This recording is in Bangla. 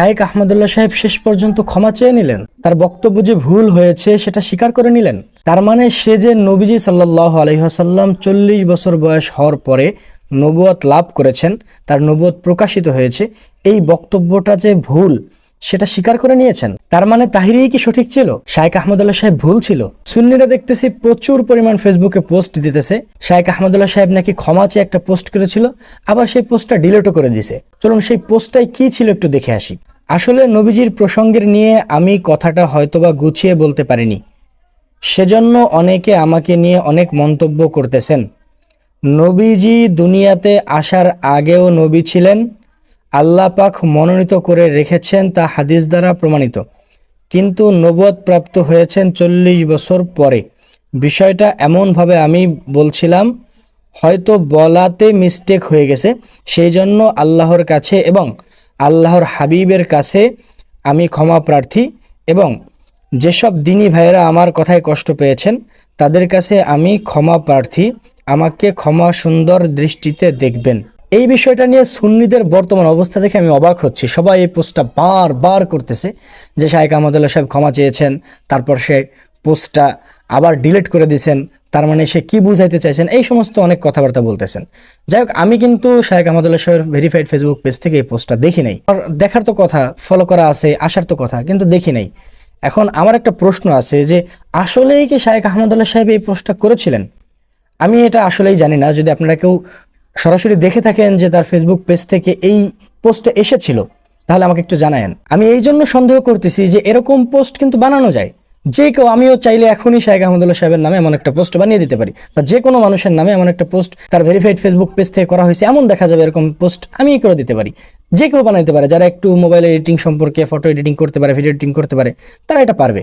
শাহেক আহমদুল্লাহ সাহেব শেষ পর্যন্ত ক্ষমা চেয়ে নিলেন। তার বক্তব্য যে ভুল হয়েছে, সেটা স্বীকার করে নিলেন। তার মানে সে যে নবীজি সাল্লাহ আলহিহাসাল্লাম চল্লিশ বছর বয়স হওয়ার পরে নবুয়ত লাভ করেছেন, তার নবুয়ত প্রকাশিত হয়েছে, এই বক্তব্যটা যে ভুল, সেটা স্বীকার করে নিয়েছেন। তার মানে তাহিরি কি সঠিক ছিল? শাহেক আহমদুল্লাহ সাহেব ভুল ছিল। সুন্নিরা দেখতেছি প্রচুর পরিমাণ ফেসবুকে পোস্ট দিতেছে। শাহেক আহমদুল্লাহ সাহেব নাকি ক্ষমা চেয়ে একটা পোস্ট করেছিল, আবার সেই পোস্টটা ডিলিটও করে দিছে। চলুন সেই পোস্টটাই কি ছিল একটু দেখে আসি। আসলে নবীজির প্রসঙ্গের নিয়ে আমি কথাটা হয়তোবা গুছিয়ে বলতে পারিনি। সেজন্য অনেকে আমাকে নিয়ে অনেক মন্তব্য করতেছেন। নবীজি দুনিয়াতে আসার আগেও নবী ছিলেন, আল্লাহ পাক মনোনীত করে রেখেছেন তা হাদিস দ্বারা প্রমাণিত। কিন্তু নবদ প্রাপ্ত হয়েছেন চল্লিশ বছর পরে। বিষয়টা এমনভাবে আমি বলছিলাম, হয়তো বলাতে মিস্টেক হয়ে গেছে সেই জন্য আল্লাহর কাছে এবং আল্লাহর হাবিবের কাছে আমি ক্ষমা প্রার্থী এবং যেসব দিনী ভাইয়েরা আমার কথায় কষ্ট পেয়েছেন, তাদের কাছে আমি ক্ষমা প্রার্থী। আমাকে ক্ষমা সুন্দর দৃষ্টিতে দেখবেন। এই বিষয়টা নিয়ে সুন্নিদের বর্তমান অবস্থা দেখে আমি অবাক হচ্ছি। সবাই এই পোস্টটা বার বার করতেছে যে শাহেক আহমদুল্লাহ সাহেব ক্ষমা চেয়েছেন, তারপর সে পোস্টটা আবার ডিলিট করে দিয়েছেন, তার মানে সে কি বুঝাইতে চাইছেন, এই সমস্ত অনেক কথাবার্তা বলতেছেন। যাই হোক, আমি কিন্তু শাহেক আহমদুল্লাহ সাহেবের ভেরিফাইড ফেসবুক পেজ থেকে এই পোস্টটা দেখি নাই। দেখার তো কথা ফলো করা আছে, আসার তো কথা, কিন্তু দেখি নাই। এখন আমার একটা প্রশ্ন আছে যে, আসলেই কি শাহেক আহমদুল্লাহ সাহেব এই পোস্টটা করেছিলেন? আমি এটা আসলেই জানি না, যদি আপনারা কেউ সরাসরি দেখে থাকেন যে তার ফেসবুক পেজ থেকে এই পোস্টটা এসেছিল, তাহলে আমাকে একটু জানায়েন। আমি এই জন্য সন্দেহ করতেছি যে এরকম পোস্ট কিন্তু বানানো যায়। যে কেউ, আমিও চাইলে এখনই শাহেক আহমদুল্লাহ সাহেবের নামে এমন একটা পোস্ট বানিয়ে দিতে পারি। বা যে কোনো মানুষের নামে এমন একটা পোস্ট তার ভেরিফাইড ফেসবুক পেজ থেকে করা হয়েছে, এমন দেখা যাবে এরকম পোস্ট আমি করে দিতে পারি। যে কেউ বানাইতে পারে, যারা একটু মোবাইল এডিটিং সম্পর্কে ফটো এডিটিং করতে পারে ভিডিও এডিটিং করতে পারে, তারা এটা পারবে।